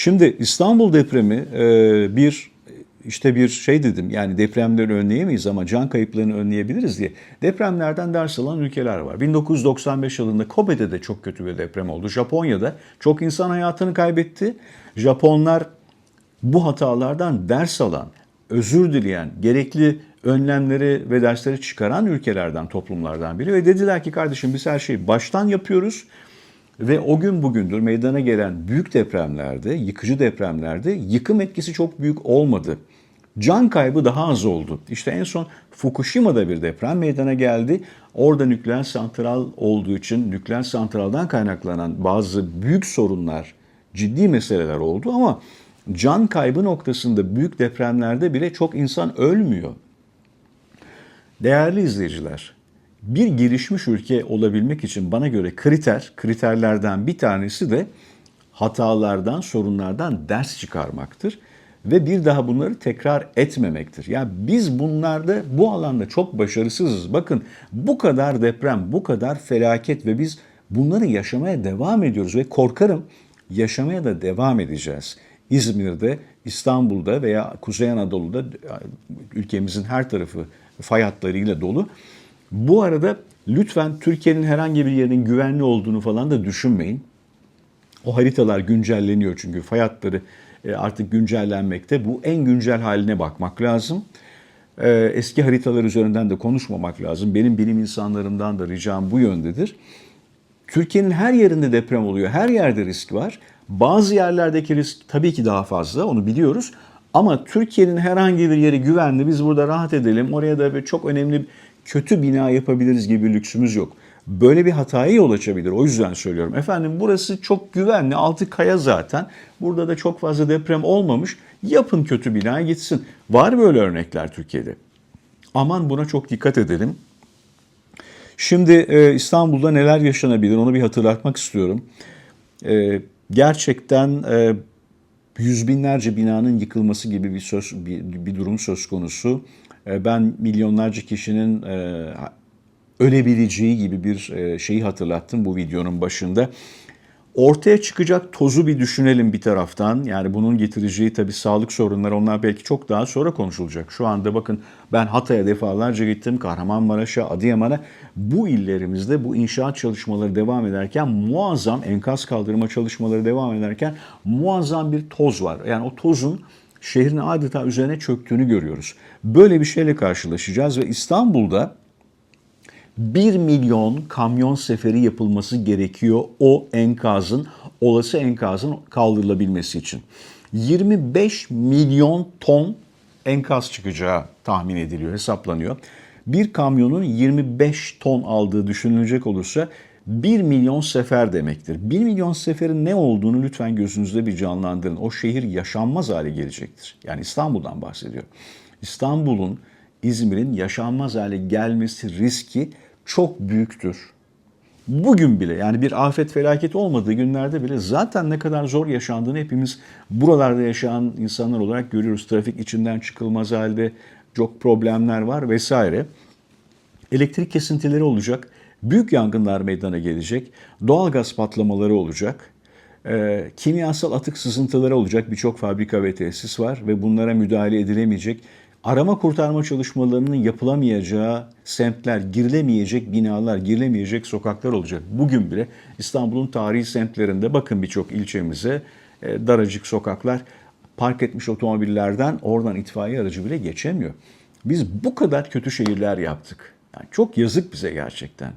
Şimdi İstanbul depremi e, bir işte bir şey dedim yani depremleri önleyemeyiz ama can kayıplarını önleyebiliriz diye. Depremlerden ders alan ülkeler var. 1995 yılında Kobe'de de çok kötü bir deprem oldu. Japonya'da çok insan hayatını kaybetti. Japonlar bu hatalardan ders alan, özür dileyen, gerekli önlemleri ve dersleri çıkaran ülkelerden, toplumlardan biri. Ve dediler ki kardeşim biz her şeyi baştan yapıyoruz. Ve o gün bugündür meydana gelen büyük depremlerde, yıkıcı depremlerde yıkım etkisi çok büyük olmadı. Can kaybı daha az oldu. İşte en son Fukushima'da bir deprem meydana geldi. Orada nükleer santral olduğu için nükleer santraldan kaynaklanan bazı büyük sorunlar, ciddi meseleler oldu ama can kaybı noktasında büyük depremlerde bile çok insan ölmüyor. Değerli izleyiciler, bir gelişmiş ülke olabilmek için bana göre kriter, kriterlerden bir tanesi de hatalardan, sorunlardan ders çıkarmaktır ve bir daha bunları tekrar etmemektir. Ya biz bunlarda bu alanda çok başarısızız. Bakın bu kadar deprem, bu kadar felaket ve biz bunları yaşamaya devam ediyoruz ve korkarım yaşamaya da devam edeceğiz. İzmir'de, İstanbul'da veya Kuzey Anadolu'da ülkemizin her tarafı fay hatlarıyla dolu. Bu arada lütfen Türkiye'nin herhangi bir yerinin güvenli olduğunu falan da düşünmeyin. O haritalar güncelleniyor çünkü fay hatları e, artık güncellenmekte. Bu en güncel haline bakmak lazım. E, eski haritalar üzerinden de konuşmamak lazım. Benim bilim insanlarımdan da ricam bu yöndedir. Türkiye'nin her yerinde deprem oluyor. Her yerde risk var. Bazı yerlerdeki risk tabii ki daha fazla onu biliyoruz. Ama Türkiye'nin herhangi bir yeri güvenli biz burada rahat edelim. Oraya da çok önemli kötü bina yapabiliriz gibi bir lüksümüz yok. Böyle bir hataya yol açabilir. O yüzden söylüyorum. Efendim burası çok güvenli. Altı kaya zaten. Burada da çok fazla deprem olmamış. Yapın kötü bina gitsin. Var böyle örnekler Türkiye'de. Aman buna çok dikkat edelim. Şimdi e, İstanbul'da neler yaşanabilir onu bir hatırlatmak istiyorum. E, gerçekten e, yüz binlerce binanın yıkılması gibi bir söz bir, bir durum söz konusu. E, ben milyonlarca kişinin e, ölebileceği gibi bir e, şeyi hatırlattım bu videonun başında. Ortaya çıkacak tozu bir düşünelim bir taraftan. Yani bunun getireceği tabii sağlık sorunları onlar belki çok daha sonra konuşulacak. Şu anda bakın ben Hatay'a defalarca gittim, Kahramanmaraş'a, Adıyaman'a. Bu illerimizde bu inşaat çalışmaları devam ederken muazzam enkaz kaldırma çalışmaları devam ederken muazzam bir toz var. Yani o tozun şehrin adeta üzerine çöktüğünü görüyoruz. Böyle bir şeyle karşılaşacağız ve İstanbul'da 1 milyon kamyon seferi yapılması gerekiyor o enkazın, olası enkazın kaldırılabilmesi için. 25 milyon ton enkaz çıkacağı tahmin ediliyor, hesaplanıyor. Bir kamyonun 25 ton aldığı düşünülecek olursa 1 milyon sefer demektir. 1 milyon seferin ne olduğunu lütfen gözünüzde bir canlandırın. O şehir yaşanmaz hale gelecektir. Yani İstanbul'dan bahsediyorum. İstanbul'un, İzmir'in yaşanmaz hale gelmesi riski çok büyüktür. Bugün bile yani bir afet felaket olmadığı günlerde bile zaten ne kadar zor yaşandığını hepimiz buralarda yaşayan insanlar olarak görüyoruz. Trafik içinden çıkılmaz halde çok problemler var vesaire. Elektrik kesintileri olacak. Büyük yangınlar meydana gelecek. Doğal gaz patlamaları olacak. E, kimyasal atık sızıntıları olacak. Birçok fabrika ve tesis var ve bunlara müdahale edilemeyecek. Arama kurtarma çalışmalarının yapılamayacağı semtler, girilemeyecek binalar, girilemeyecek sokaklar olacak. Bugün bile İstanbul'un tarihi semtlerinde bakın birçok ilçemize e, daracık sokaklar park etmiş otomobillerden oradan itfaiye aracı bile geçemiyor. Biz bu kadar kötü şehirler yaptık. Yani çok yazık bize gerçekten.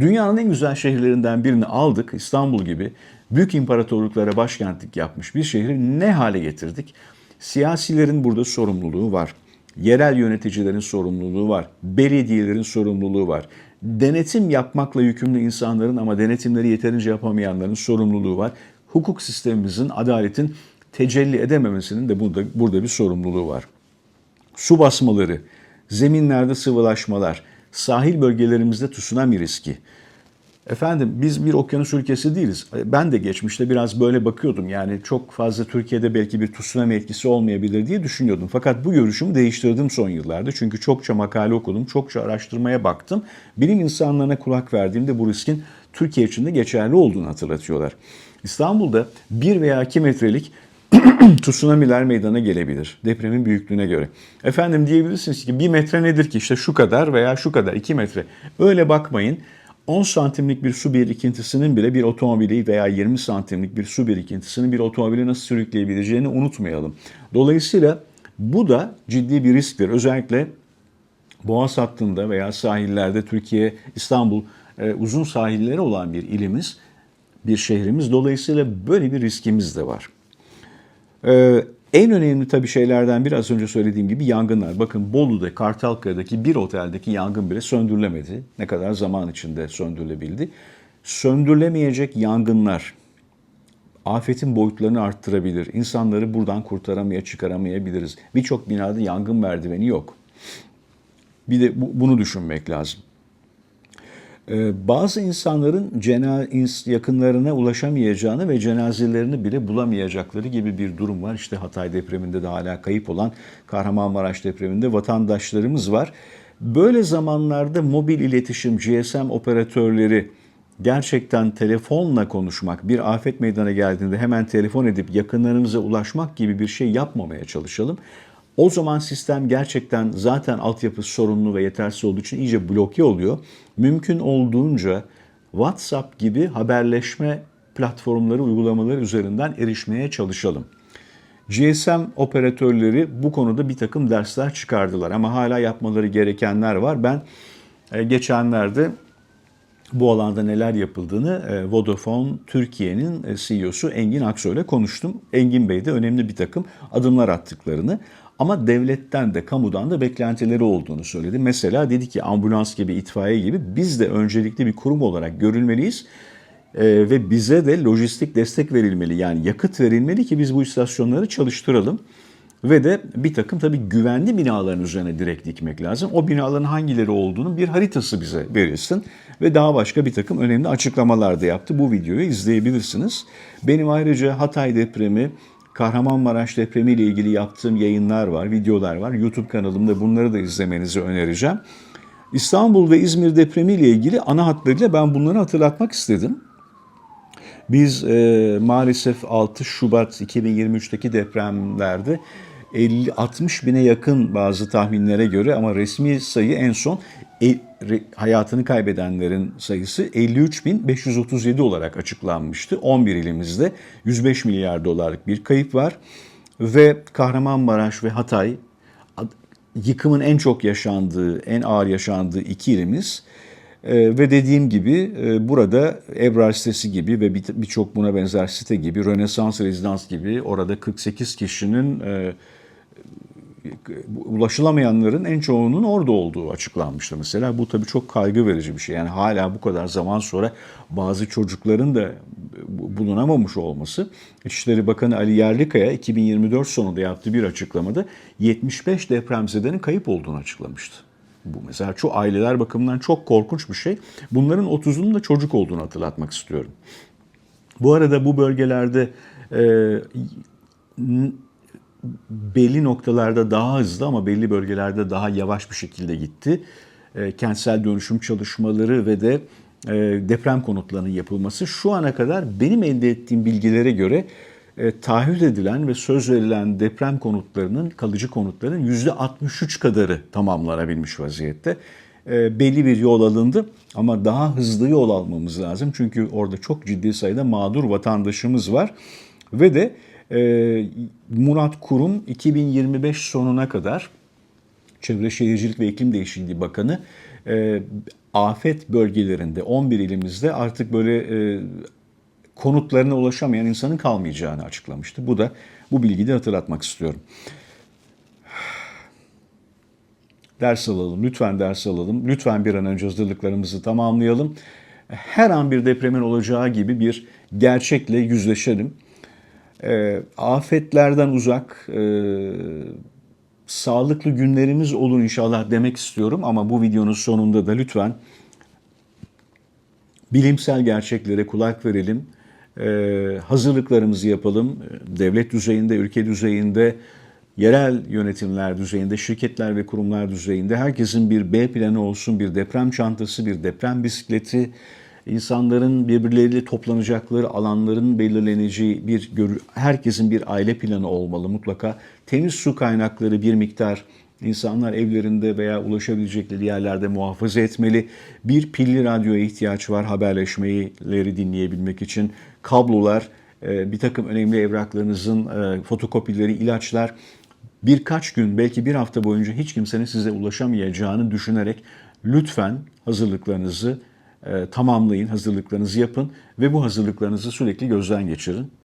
Dünyanın en güzel şehirlerinden birini aldık İstanbul gibi büyük imparatorluklara başkentlik yapmış bir şehri ne hale getirdik? Siyasilerin burada sorumluluğu var. Yerel yöneticilerin sorumluluğu var. Belediyelerin sorumluluğu var. Denetim yapmakla yükümlü insanların ama denetimleri yeterince yapamayanların sorumluluğu var. Hukuk sistemimizin, adaletin tecelli edememesinin de burada, burada bir sorumluluğu var. Su basmaları, zeminlerde sıvılaşmalar, sahil bölgelerimizde tsunami riski. Efendim biz bir okyanus ülkesi değiliz. Ben de geçmişte biraz böyle bakıyordum. Yani çok fazla Türkiye'de belki bir tsunami etkisi olmayabilir diye düşünüyordum. Fakat bu görüşümü değiştirdim son yıllarda. Çünkü çokça makale okudum, çokça araştırmaya baktım. Bilim insanlarına kulak verdiğimde bu riskin Türkiye için de geçerli olduğunu hatırlatıyorlar. İstanbul'da 1 veya 2 metrelik tsunamiler meydana gelebilir depremin büyüklüğüne göre. Efendim diyebilirsiniz ki bir metre nedir ki işte şu kadar veya şu kadar 2 metre. Öyle bakmayın. 10 santimlik bir su birikintisinin bile bir otomobili veya 20 santimlik bir su birikintisinin bir otomobili nasıl sürükleyebileceğini unutmayalım. Dolayısıyla bu da ciddi bir risktir. Özellikle Boğaz hattında veya sahillerde Türkiye, İstanbul e, uzun sahilleri olan bir ilimiz, bir şehrimiz. Dolayısıyla böyle bir riskimiz de var. Ee, en önemli tabii şeylerden biri az önce söylediğim gibi yangınlar. Bakın Bolu'da, Kartalkaya'daki bir oteldeki yangın bile söndürülemedi. Ne kadar zaman içinde söndürülebildi. Söndürülemeyecek yangınlar afetin boyutlarını arttırabilir. İnsanları buradan kurtaramaya, çıkaramayabiliriz. Birçok binada yangın merdiveni yok. Bir de bu- bunu düşünmek lazım. Ee, Bazı insanların cena yakınlarına ulaşamayacağını ve cenazelerini bile bulamayacakları gibi bir durum var. İşte Hatay depreminde de hala kayıp olan Kahramanmaraş depreminde vatandaşlarımız var. Böyle zamanlarda mobil iletişim, GSM operatörleri gerçekten telefonla konuşmak, bir afet meydana geldiğinde hemen telefon edip yakınlarımıza ulaşmak gibi bir şey yapmamaya çalışalım. O zaman sistem gerçekten zaten altyapı sorunlu ve yetersiz olduğu için iyice bloke oluyor. Mümkün olduğunca WhatsApp gibi haberleşme platformları, uygulamaları üzerinden erişmeye çalışalım. GSM operatörleri bu konuda bir takım dersler çıkardılar ama hala yapmaları gerekenler var. Ben e, geçenlerde bu alanda neler yapıldığını e, Vodafone Türkiye'nin e, CEO'su Engin Aksoy ile konuştum. Engin Bey de önemli bir takım adımlar attıklarını ama devletten de kamudan da beklentileri olduğunu söyledi. Mesela dedi ki ambulans gibi, itfaiye gibi biz de öncelikli bir kurum olarak görülmeliyiz. Ee, ve bize de lojistik destek verilmeli. Yani yakıt verilmeli ki biz bu istasyonları çalıştıralım. Ve de bir takım tabii güvenli binaların üzerine direkt dikmek lazım. O binaların hangileri olduğunu bir haritası bize verilsin. Ve daha başka bir takım önemli açıklamalar da yaptı. Bu videoyu izleyebilirsiniz. Benim ayrıca Hatay depremi, Kahramanmaraş depremi ile ilgili yaptığım yayınlar var, videolar var. YouTube kanalımda bunları da izlemenizi önereceğim. İstanbul ve İzmir depremi ile ilgili ana hatlarıyla ben bunları hatırlatmak istedim. Biz e, maalesef 6 Şubat 2023'teki depremlerde 50-60 bine yakın bazı tahminlere göre ama resmi sayı en son e, re- hayatını kaybedenlerin sayısı 53.537 olarak açıklanmıştı. 11 ilimizde 105 milyar dolarlık bir kayıp var ve Kahramanmaraş ve Hatay yıkımın en çok yaşandığı, en ağır yaşandığı iki ilimiz. Ee, ve dediğim gibi e, burada Ebrar sitesi gibi ve bir- birçok buna benzer site gibi, Rönesans Rezidans gibi orada 48 kişinin e, ulaşılamayanların en çoğunun orada olduğu açıklanmıştı mesela. Bu tabii çok kaygı verici bir şey. Yani hala bu kadar zaman sonra bazı çocukların da bulunamamış olması. İçişleri Bakanı Ali Yerlikaya 2024 sonunda yaptığı bir açıklamada 75 depremzedenin kayıp olduğunu açıklamıştı. Bu mesela şu aileler bakımından çok korkunç bir şey. Bunların 30'unun da çocuk olduğunu hatırlatmak istiyorum. Bu arada bu bölgelerde e, belli noktalarda daha hızlı ama belli bölgelerde daha yavaş bir şekilde gitti. E, kentsel dönüşüm çalışmaları ve de e, deprem konutlarının yapılması şu ana kadar benim elde ettiğim bilgilere göre e, taahhüt edilen ve söz verilen deprem konutlarının, kalıcı konutların %63 kadarı tamamlanabilmiş vaziyette. E, belli bir yol alındı ama daha hızlı yol almamız lazım. Çünkü orada çok ciddi sayıda mağdur vatandaşımız var. Ve de Murat Kurum 2025 sonuna kadar Çevre Şehircilik ve İklim Değişikliği Bakanı e, afet bölgelerinde 11 ilimizde artık böyle e, konutlarına ulaşamayan insanın kalmayacağını açıklamıştı. Bu da bu bilgiyi de hatırlatmak istiyorum. Ders alalım, lütfen ders alalım. Lütfen bir an önce hazırlıklarımızı tamamlayalım. Her an bir depremin olacağı gibi bir gerçekle yüzleşelim. E, afetlerden uzak, e, sağlıklı günlerimiz olur inşallah demek istiyorum ama bu videonun sonunda da lütfen bilimsel gerçeklere kulak verelim. Ee, hazırlıklarımızı yapalım. Devlet düzeyinde, ülke düzeyinde, yerel yönetimler düzeyinde, şirketler ve kurumlar düzeyinde herkesin bir B planı olsun, bir deprem çantası, bir deprem bisikleti, insanların birbirleriyle toplanacakları alanların belirleneceği bir herkesin bir aile planı olmalı mutlaka. Temiz su kaynakları bir miktar insanlar evlerinde veya ulaşabilecekleri yerlerde muhafaza etmeli. Bir pilli radyoya ihtiyaç var haberleşmeleri dinleyebilmek için. Kablolar, e, bir takım önemli evraklarınızın e, fotokopileri, ilaçlar birkaç gün belki bir hafta boyunca hiç kimsenin size ulaşamayacağını düşünerek lütfen hazırlıklarınızı tamamlayın, hazırlıklarınızı yapın ve bu hazırlıklarınızı sürekli gözden geçirin.